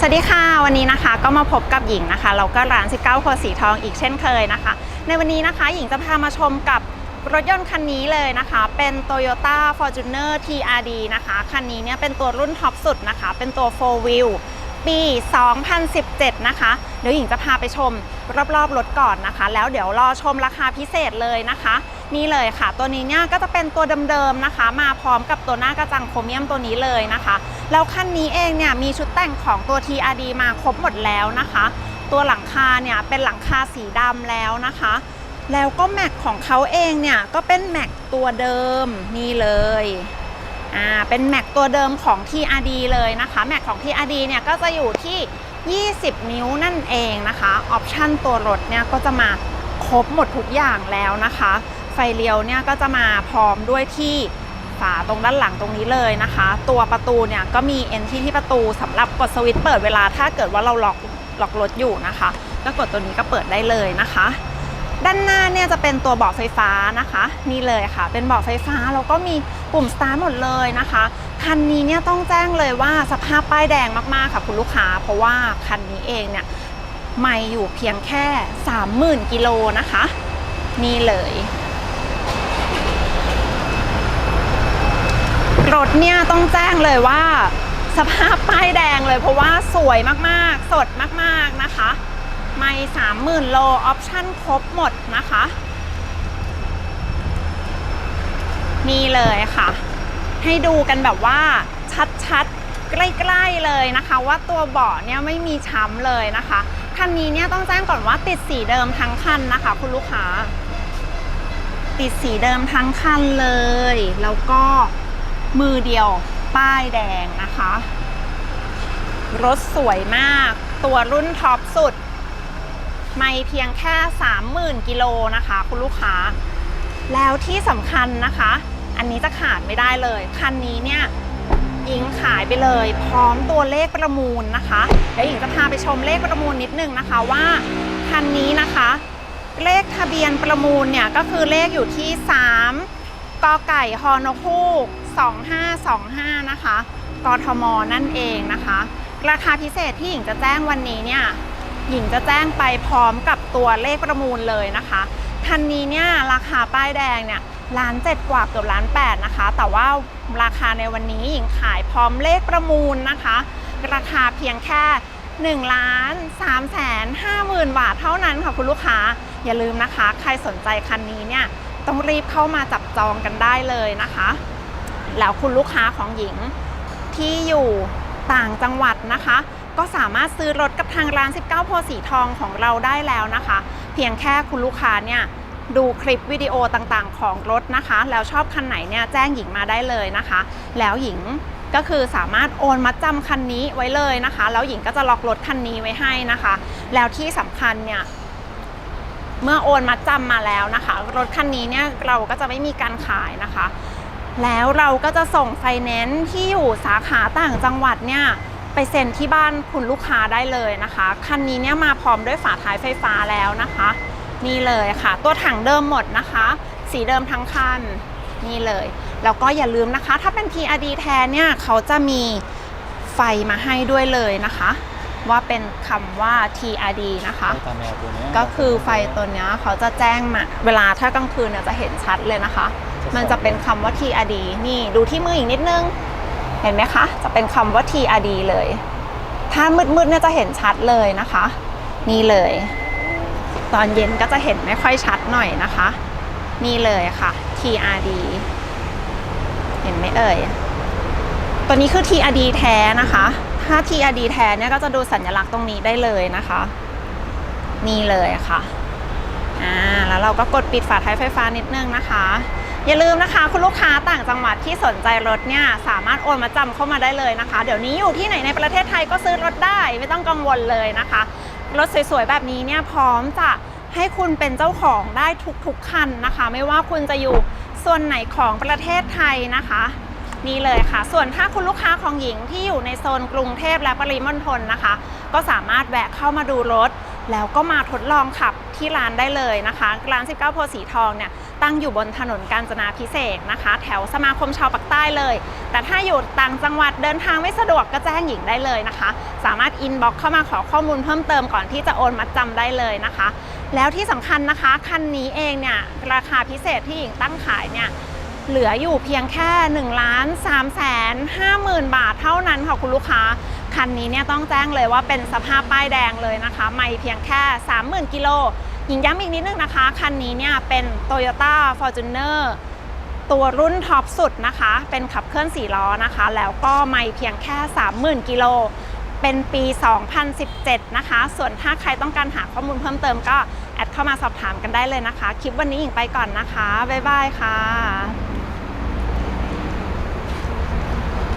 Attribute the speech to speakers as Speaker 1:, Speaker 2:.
Speaker 1: สวัสดีค่ะ วันนี้นะคะก็มาพบกับหญิงนะคะเราก็ร้าน 19โครสีทองอีกเช่นเคยนะคะ ในวันนี้นะคะหญิงจะพามาชมกับรถยนต์คันนี้เลยนะคะ เป็น Toyota Fortuner TRD นะคะ คันนี้เนี่ยเป็นตัวรุ่นท็อปสุดนะคะ เป็นตัว 4 wheel ปี 2017 นะคะ เดี๋ยวหญิงจะพาไปชมรอบๆรถก่อนนะคะ แล้วเดี๋ยวรอชมราคาพิเศษเลยนะคะ นี่เลยค่ะ ตัวนี้เนี่ยก็จะเป็นตัวเดิมๆนะคะ มาพร้อมกับตัวหน้ากระจังโครเมียมตัวนี้เลยนะคะแล้วคันนี้เองเนี่ยมีชุดแต่งของตัว TRD มาครบหมดแล้วนะคะ ตัวหลังคาเนี่ยเป็นหลังคาสีดำแล้วนะคะ แล้วก็แม็กของเขาเองเนี่ยก็เป็นแม็กตัวเดิมนี่เลยอ่าเป็นแม็กตัวเดิมของ TRD เลยนะคะแม็กของ TRD เนี่ยก็จะอยู่ที่ 20 นิ้วนั่นเองนะคะออปชั่นตัวรถเนี่ยก็จะมาครบหมดทุกอย่างแล้วนะคะ ฟเลี้ยวเนี่ยก็จะมาพร้อมด้วยที่ฝาตรงด้านหลังตรงนี้เลยนะคะ ตัวประตูเนี่ยก็มีเอนที่ที่ประตูสำหรับกดสวิตช์เปิดเวลาถ้าเกิดว่าเราล็อกล็อกรถอยู่นะคะก็กดตัวนี้ก็เปิดได้เลยนะคะ ด้านหน้าเนี่ยจะเป็นตัวเบาะไฟฟ้านะคะ นี่เลยค่ะ เป็นเบาะไฟฟ้าแล้วก็มีปุ่มสตาร์ทหมดเลยนะคะคันนี้เนี่ยต้องแจ้งเลยว่าสภาพป้ายแดงมากๆค่ะคุณลูกค้า เพราะว่าคันนี้เองเนี่ยไม่อยู่เพียงแค่ 30,000กิโลนะคะ นี่เลย รถเนี่ยต้องแจ้งเลยว่า สภาพป้ายแดงเลยเพราะว่าสวยมากๆ สดมากๆนะคะ ไม่สามหมื่นโลออปชั่นครบหมดนะคะ นี่เลยค่ะ ให้ดูกันแบบว่าชัดๆ ใกล้ๆเลยนะคะ ว่าตัวเบาะเนี่ยไม่มีช้ำเลยนะคะ คันนี้เนี่ยต้องแจ้งก่อนว่าติดสีเดิมทั้งคันนะคะ คุณลูกค้า ติดสีเดิมทั้งคันเลย แล้วก็ มือเดียวป้ายแดงนะคะ รถสวยมาก ตัวรุ่นท็อปสุด ไม่เพียงแค่ 30,000 กิโลนะคะ คุณลูกค้า แล้วที่สำคัญนะคะ อันนี้จะขาดไม่ได้เลย คันนี้เนี่ยหญิงขายไปเลย พร้อมตัวเลขประมูลนะคะเดี๋ยวหญิงจะพาไปชมเลขประมูลนิดนึงนะคะว่าคันนี้นะคะ เลขทะเบียนประมูลเนี่ยก็คือเลขอยู่ที่ 3 กอไก่ฮอนคูก2525 นะคะ กทม นั่นเองนะคะ ราคาพิเศษที่หญิงจะแจ้งวันนี้เนี่ย หญิงจะแจ้งไปพร้อมกับตัวเลขประมูลเลยนะคะ คันนี้เนี่ยราคาป้ายแดงเนี่ยล้านเจ็ดกว่าเกือบล้านแปดนะคะ แต่ว่าราคาในวันนี้หญิงขายพร้อมเลขประมูลนะคะ ราคาเพียงแค่1ล้าน3แสน5หมื่นบาทเท่านั้นค่ะคุณลูกค้า อย่าลืมนะคะ ใครสนใจคันนี้เนี่ย ต้องรีบเข้ามาจับจองกันได้เลยนะคะ แล้วคุณลูกค้าของหญิงที่อยู่ต่างจังหวัดนะคะ ก็สามารถซื้อรถกับทางร้าน 19โพสีทองของเราได้แล้วนะคะ เพียงแค่คุณลูกค้าเนี่ยดูคลิปวิดีโอต่างๆ ของรถนะคะ แล้วชอบคันไหนเนี่ยแจ้งหญิงมาได้เลยนะคะ แล้วหญิงก็คือสามารถโอนมัดจำคันนี้ไว้เลยนะคะ แล้วหญิงก็จะล็อกรถคันนี้ไว้ให้นะคะ แล้วที่สำคัญเนี่ย เมื่อโอนมัดจำมาแล้วนะคะ รถคันนี้เนี่ยเราก็จะไม่มีการขายนะคะ แล้วเราก็จะส่งไฟแนนซ์ที่อยู่สาขาต่างจังหวัดเนี่ยไปเซ็นที่บ้านคุณลูกค้าได้เลยนะคะคันนี้เนี่ยมาพร้อมด้วยฝาท้ายไฟฟ้าแล้วนะคะ นี่เลยค่ะ ตัวถังเดิมหมดนะคะ สีเดิมทั้งคันนี่เลย แล้วก็อย่าลืมนะคะ ถ้าเป็น TRD แทนเนี่ยเขาจะมีไฟมาให้ด้วยเลยนะคะ ว่าเป็นคำว่า TRD นะคะ
Speaker 2: ไฟตาแมวตัวเนี้ย
Speaker 1: ก็คือไฟตัวเนี้ยเขาจะแจ้งมา เวลาถ้ากลางคืนเนี่ยจะเห็นชัดเลยนะคะ มันจะเป็นคำว่า TRD นี่ดูที่มืออีกนิดนึง เห็นไหมคะ จะเป็นคำว่า TRD เลย ถ้ามืดๆเนี่ยจะเห็นชัดเลยนะคะ นี่เลย ตอนเย็นก็จะเห็นไม่ค่อยชัดหน่อยนะคะ นี่เลยค่ะ TRD เห็นไหมเอ่ย ตัวนี้คือ TRD แท้นะคะ ถ้า TRD แท้เนี่ยก็จะดูสัญลักษณ์ตรงนี้ได้เลยนะคะ นี่เลยค่ะอ่าแล้วเราก็กดปิดฝาท้ายไฟฟ้านิดนึงนะคะ อย่าลืมนะคะคุณลูกค้าต่างจังหวัดที่สนใจรถเนี่ยสามารถโอนมาจำเข้ามาได้เลยนะคะ เดี๋ยวนี้อยู่ที่ไหนในประเทศไทยก็ซื้อรถได้ไม่ต้องกังวลเลยนะคะ รถสวยๆแบบนี้เนี่ยพร้อมจะให้คุณเป็นเจ้าของได้ทุกๆคันนะคะ ไม่ว่าคุณจะอยู่ส่วนไหนของประเทศไทยนะคะ นี่เลยค่ะ ส่วนถ้าคุณลูกค้าของหญิงที่อยู่ในโซนกรุงเทพและปริมณฑลนะคะ ก็สามารถแวะเข้ามาดูรถ แล้วก็มาทดลองขับที่ร้านได้เลยนะคะร้าน 19โพสีทองเนี่ยตั้งอยู่บนถนนกาญจนาพิเศษนะคะ แถวสมาคมชาวปากใต้เลย แต่ถ้าอยู่ต่างจังหวัดเดินทางไม่สะดวกก็แจ้งหญิงได้เลยนะคะ สามารถอินบ็อกเข้ามาขอข้อมูลเพิ่มเติมก่อนที่จะโอนมัดจำได้เลยนะคะ แล้วที่สำคัญนะคะคันนี้เองเนี่ยราคาพิเศษที่หญิงตั้งขายเนี่ย เหลืออยู่เพียงแค่1ล้าน3แสน5หมื่นบาทเท่านั้นค่ะคุณลูกค้า คันนี้เนี่ยต้องแจ้งเลยว่าเป็นสภาพป้ายแดงเลยนะคะ ไม่เพียงแค่ 30,000 กิโลหญิงย้ำอีกนิดนึงนะคะ คันนี้เนี่ยเป็น Toyota Fortuner ตัวรุ่นท็อปสุดนะคะ เป็นขับเคลื่อน 4 ล้อนะคะ แล้วก็ไม่เพียงแค่ 30,000 กิโลเป็นปี 2017 นะคะ ส่วนถ้าใครต้องการหาข้อมูลเพิ่มเติมก็ แอดเข้ามาสอบถามกันได้เลยนะคะ คลิปวันนี้หญิงไปก่อนนะคะ บ๊ายบายค่ะ